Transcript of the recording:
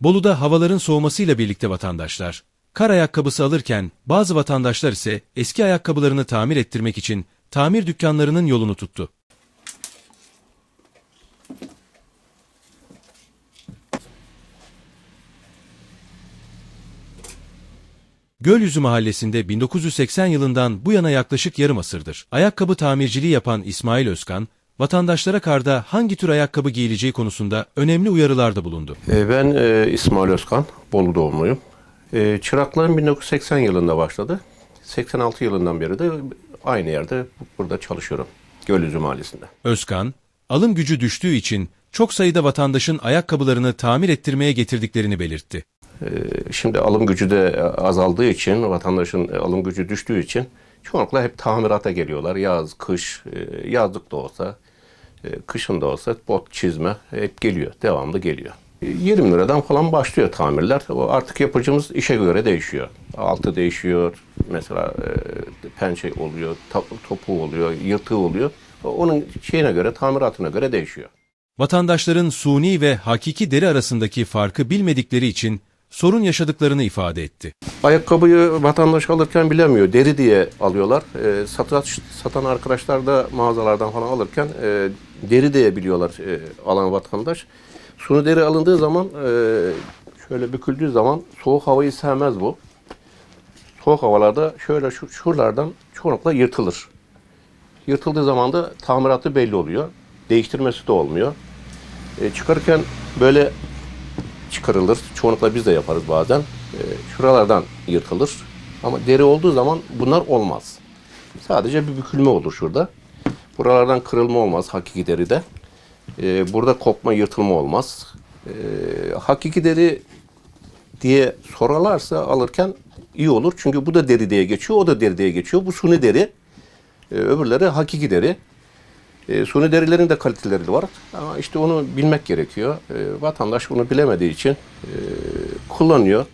Bolu'da havaların soğumasıyla birlikte vatandaşlar, kar ayakkabısı alırken bazı vatandaşlar ise eski ayakkabılarını tamir ettirmek için tamir dükkanlarının yolunu tuttu. Gölyüzü mahallesinde 1980 yılından bu yana yaklaşık yarım asırdır ayakkabı tamirciliği yapan İsmail Özkan, vatandaşlara karda hangi tür ayakkabı giyileceği konusunda önemli uyarılarda bulundu. E, Ben e, İsmail Özkan, Bolu doğumluyum. E, Çıraklığım 1980 yılında başladı. 86 yılından beri de aynı yerde burada çalışıyorum. Gölyüzü Mahallesi'nde. Özkan, alım gücü düştüğü için çok sayıda vatandaşın ayakkabılarını tamir ettirmeye getirdiklerini belirtti. Şimdi alım gücü de azaldığı için, vatandaşın alım gücü düştüğü için çoğunlukla hep tamirata geliyorlar. Yaz, kış, yazlık da olsa, kışın da olsa bot, çizme hep geliyor, devamlı geliyor. E, 20 liradan falan başlıyor tamirler. Artık yapıcımız işe göre değişiyor. Altı değişiyor, mesela e, pençe oluyor, top- topuğu oluyor, yırtığı oluyor. Onun şeyine göre, tamiratına göre değişiyor. Vatandaşların suni ve hakiki deri arasındaki farkı bilmedikleri için sorun yaşadıklarını ifade etti. Ayakkabıyı vatandaş alırken bilemiyor. Deri diye alıyorlar. E, satış, satan arkadaşlar da mağazalardan falan alırken e, deri diye biliyorlar e, alan vatandaş. Sunu deri alındığı zaman e, şöyle büküldüğü zaman soğuk havayı sevmez bu. Soğuk havalarda şöyle şu, şuralardan çoğunlukla yırtılır. Yırtıldığı zaman da tamiratı belli oluyor. Değiştirmesi de olmuyor. E, çıkarırken böyle çıkarılır. Çoğunlukla biz de yaparız bazen. E, şuralardan yırtılır. Ama deri olduğu zaman bunlar olmaz. Sadece bir bükülme olur şurada. Buralardan kırılma olmaz hakiki deride. E, burada kopma, yırtılma olmaz. E, hakiki deri diye sorarlarsa alırken iyi olur. Çünkü bu da deri diye geçiyor, o da deri diye geçiyor. Bu suni deri. E, öbürleri hakiki deri. E, suni derilerin de kaliteleri var. Ama işte onu bilmek gerekiyor. E, vatandaş bunu bilemediği için e, kullanıyor.